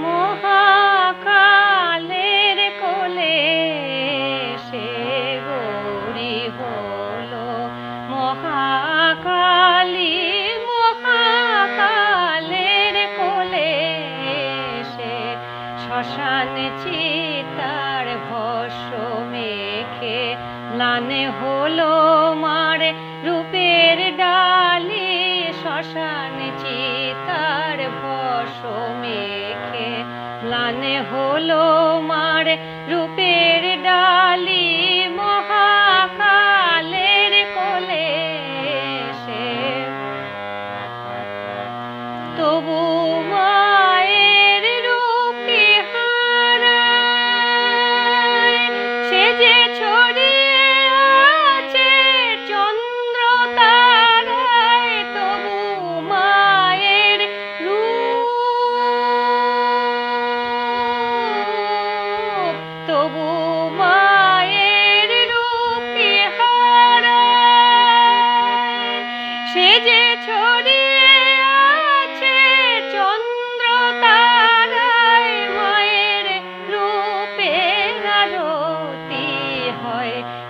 মহাকালের কোলে কোলে সে শ্মশান চিতার ভস্য মেখে লানে হলো মারে রূপের ডালি শ্মশান রূপের ডালি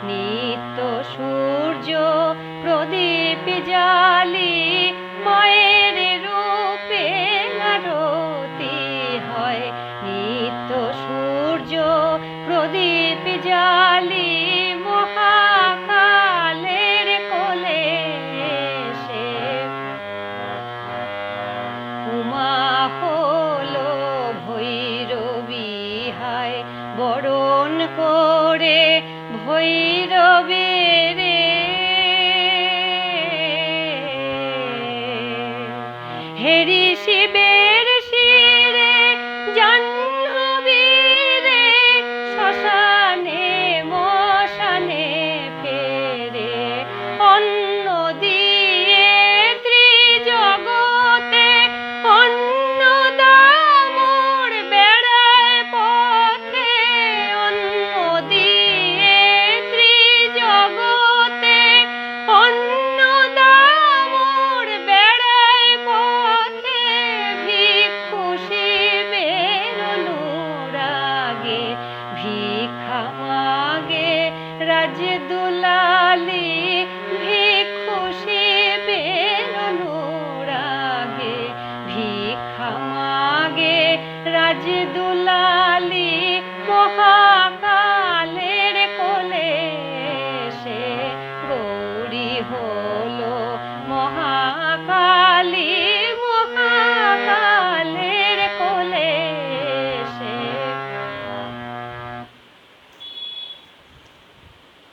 নিত্য সূর্য প্রদীপ জালি প্রদীপ জালি মহাকালের কোলে সে উমা হলো ভৈরবী হায় বরণ করে ভৈরবের হেরি শিবের দুলালি ভিক্ষু শিবের আগে মাগে